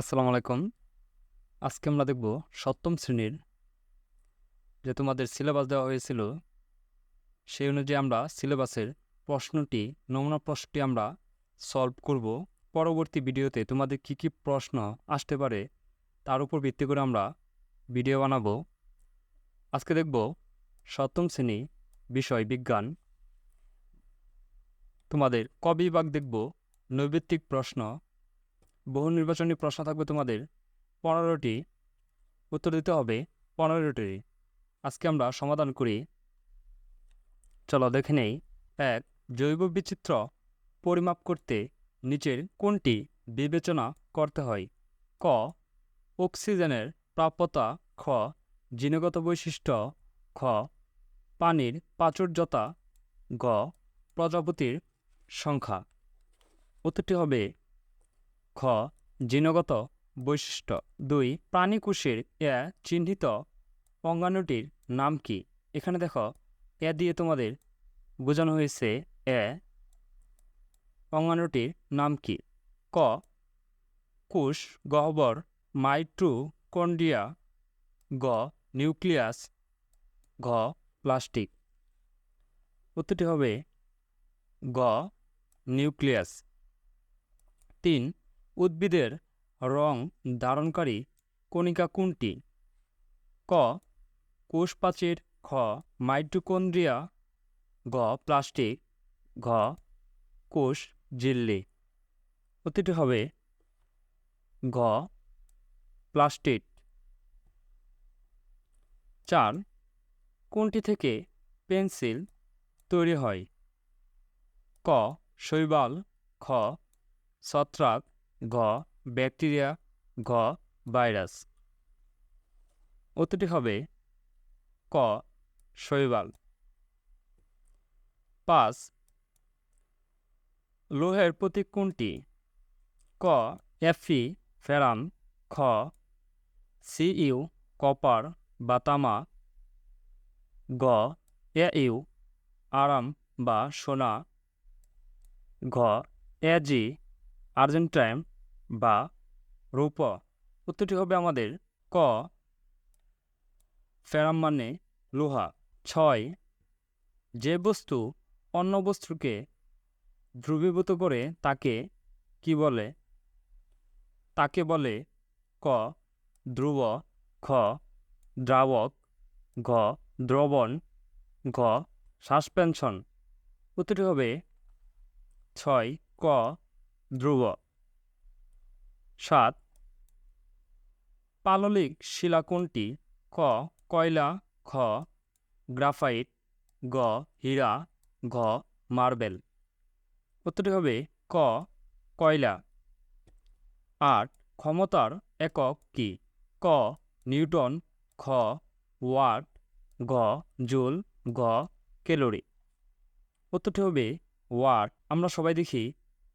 আসসালামু আলাইকুম। আজকে আমরা দেখব সপ্তম শ্রেণির যে তোমাদের সিলেবাস দেওয়া হয়েছিল, সেই অনুযায়ী আমরা সিলেবাসের প্রশ্নটি, নমুনা প্রশ্নটি আমরা সলভ করব। পরবর্তী ভিডিওতে তোমাদের কি কি প্রশ্ন আসতে পারে তার উপর ভিত্তি করে আমরা ভিডিও বানাবো। আজকে দেখব সপ্তম শ্রেণি বিষয় বিজ্ঞান। তোমাদের ক বিভাগ দেখব, নৈবিত্তিক প্রশ্ন বহু নির্বাচনী প্রশ্ন থাকবে তোমাদের। পনেরোটি উত্তর দিতে হবে, পনেরোটি। আজকে আমরা সমাধান করি। চলো দেখে নেই। এক, জৈব বিচিত্র পরিমাপ করতে নিচের কোনটি বিবেচনা করতে হয়? ক, অক্সিজেনের প্রাপ্যতা। খ, জিনগত বৈশিষ্ট্য। খ, পানির প্রাচুর্যতা। গ, প্রজাপতির সংখ্যা। উত্তরটি হবে খ, জিনগত বৈশিষ্ট্য। দুই, প্রাণীকোষের এ চিহ্নিত অঙ্গাণুটির নাম কি? এখানে দেখো, এ দিয়ে তোমাদের বোঝানো হয়েছে এ অঙ্গাণুটির নাম কি। ক, কোষ, গহ্বর মাইট্রোকন্ড্রিয়া গ, নিউক্লিয়াস, ঘ, প্লাস্টিক। উত্তরটি হবে গ, নিউক্লিয়াস। তিন উদ্ভিদের রং ধারণকারী কণিকা কোনটি? ক. কোষপ্রাচীর, খ. মাইটোকন্ড্রিয়া, গ. প্লাস্টিক, ঘ. কোষ ঝিল্লি। উত্তরটি হবে ঘ. প্লাস্টিক চার. কোনটি থেকে পেন্সিল তৈরি হয়? ক. শৈবাল, খ. ছত্রাক ঘ ব্যাকটেরিয়া ঘ ভাইরাস। উত্তরটি হবে ক, শৈবাল। পাঁচ, লোহের প্রতীক কোনটি? ক এফি ফেরান খ, সিইউ, কপার বা তামা, গ এ ইউ আরাম বা সোনা, ঘ, এজি, আর্জেন্টাইন বা রূপ উত্তরটি হবে আমাদের ক। ফেরাম মানে লোহা। ছয়। যে বস্তু অন্য বস্তুকে ধ্রুবীভূত করে তাকে কি বলে? তাকে বলে ক, ধ্রুব, খ, দ্রাবক, ঘ, দ্রবণ, ঘ, সাসপেনশন। উত্তরটি হবে ছয়, ক, ধ্রুব। সাত। পাললিক শিলা কোনটি ক, কয়লা খ গ্রাফাইট, গ, হীরা, ঘ, মার্বেল। উত্তরটি হবে ক, কয়লা। আট, ক্ষমতার একক কি? ক, নিউটন, খ, ওয়াট, গ, জুল, গ, ক্যালোরি। উত্তরটি হবে ওয়াট। আমরা সবাই দেখি,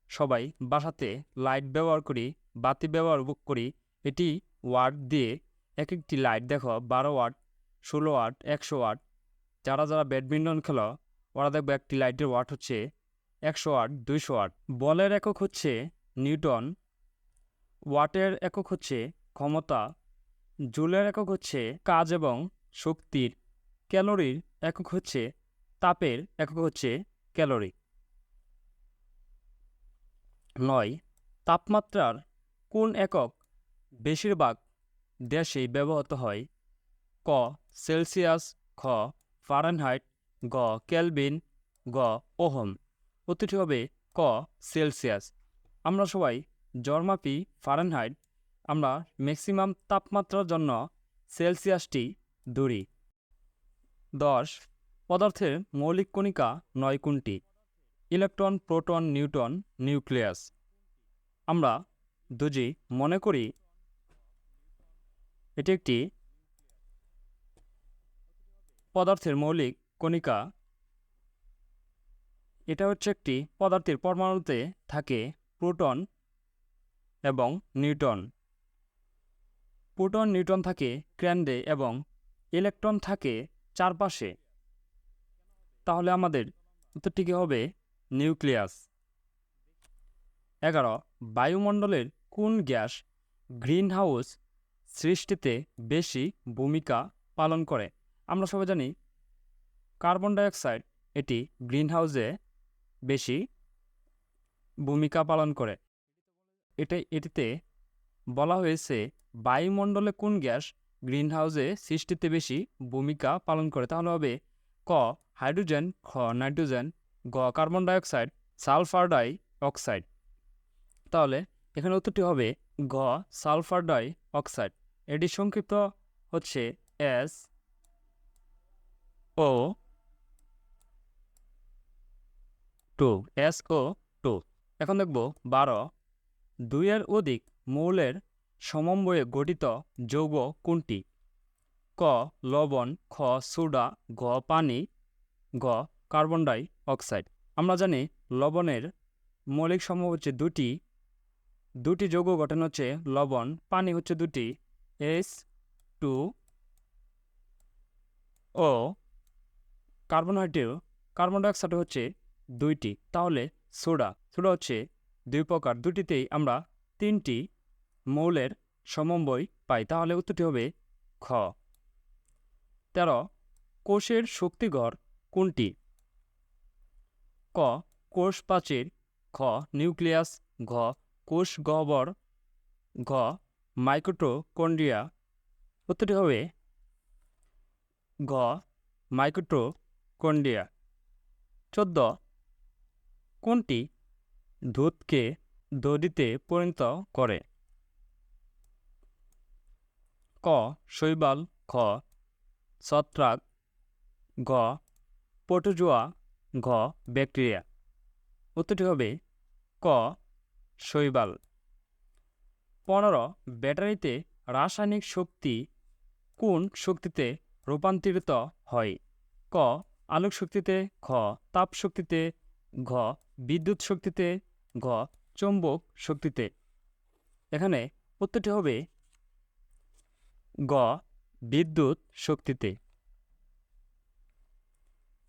সবাই বাসাতে লাইট ব্যবহার করি বাতি ব্যবহার করি। এটি ওয়াট দিয়ে এক একটি লাইট, দেখো, বারো ওয়াট, ষোলো ওয়াট, একশো ওয়াট। যারা যারা ব্যাডমিন্টন খেলো, ওরা দেখবে একটি লাইটের ওয়াট হচ্ছে একশো ওয়াট, দুইশো ওয়াট। বলের একক হচ্ছে নিউটন, ওয়াটের একক হচ্ছে ক্ষমতা, জুলের একক হচ্ছে কাজ এবং শক্তির। ক্যালোরির একক হচ্ছে তাপের একক হচ্ছে ক্যালোরি। নয়, তাপমাত্রার কোন একক বেশিরভাগ দেশেই ব্যবহৃত হয়? ক. সেলসিয়াস, খ. ফারেনহাইট, গ. কেলভিন, গ. ওহম। উত্তরটি হবে ক. সেলসিয়াস। আমরা সবাই জর্মাপি ফারেনহাইট, আমরা ম্যাক্সিমাম তাপমাত্রার জন্য সেলসিয়াসটি ধরি। দশ. পদার্থের মৌলিক কণিকা নয় কোনটি? Electron, proton newton nucleus. আমরা দুজি, মনে করি এটি একটি পদার্থের মৌলিক কণিকা। এটা হচ্ছে একটি পদার্থের পরমাণুতে থাকে প্রোটন এবং নিউটন। প্রোটন, নিউটন থাকে ক্র্যান্ডে এবং ইলেকট্রন থাকে চারপাশে। তাহলে আমাদের উত্তরটিকে হবে নিউক্লিয়াস। এগারো, বায়ুমণ্ডলের কোন গ্যাস গ্রিন হাউস সৃষ্টিতে বেশি ভূমিকা পালন করে? আমরা সবাই জানি কার্বন ডাইঅক্সাইড, এটি গ্রিন হাউসে বেশি ভূমিকা পালন করে। এটা, এটিতে বলা হয়েছে বায়ুমণ্ডলে কোন গ্যাস গ্রিন হাউসে সৃষ্টিতে বেশি ভূমিকা পালন করে। তাহলে হবে ক, হাইড্রোজেন, খ, নাইট্রোজেন, গ, carbon dioxide, sulphur dioxide তাহলে এখানে উত্তরটি হবে গ সালফার ডাই অক্সাইড। এটি সংক্ষিপ্ত হচ্ছে S O two, S O two. এখন দেখব বারো। দুইয়ের অধিক মৌলের সমন্বয়ে গঠিত যৌগ কোনটি? ক, লবণ, খ, সোডা, গ, পানি, গ কার্বন ডাই অক্সাইড। আমরা জানি লবণের মৌলিক সমূহ হচ্ছে দুটি দুটি যৌগ গঠন হচ্ছে লবণ, পানি হচ্ছে দুটি, S two O carbon hydrocarbon dioxide হচ্ছে দুইটি। তাহলে সোডা সোডা হচ্ছে দুই প্রকার, দুটিতেই আমরা তিনটি মৌলের সমন্বয় পাই। তাহলে উত্তরটি হবে খ। তেরো, কোষের শক্তিঘর কোনটি? ক, কোষ প্রাচীর, খ, নিউক্লিয়াস, ঘ কোষ গহ্বর, ঘ, মাইক্রোটোকন্ড্রিয়া। উত্তরটি হবে ঘ, মাইক্রোটোকন্ড্রিয়া। চোদ্দ, কোনটি দুধকে দধিতে পরিণত করে? ক, শৈবাল, খ, ছত্রাক গ পটোজোয়া ঘ, ব্যাকটেরিয়া। উত্তরটি হবে ক শৈবাল। পনেরো, ব্যাটারিতে রাসায়নিক শক্তি কোন শক্তিতে রূপান্তরিত হয়? ক, আলোক শক্তিতে খ তাপ শক্তিতে ঘ, বিদ্যুৎ শক্তিতে ঘ, চৌম্বক শক্তিতে। এখানে উত্তরটি হবে গ, বিদ্যুৎ শক্তিতে।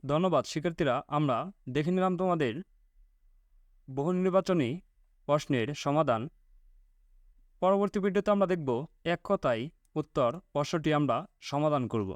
ধন্যবাদ, শিক্ষার্থীরা, আমরা দেখে নিলাম তোমাদের বহু নির্বাচনী প্রশ্নের সমাধান। পরবর্তী ভিডিওতে আমরা দেখব এক কথায় উত্তর প্রশ্নটি আমরা সমাধান করব।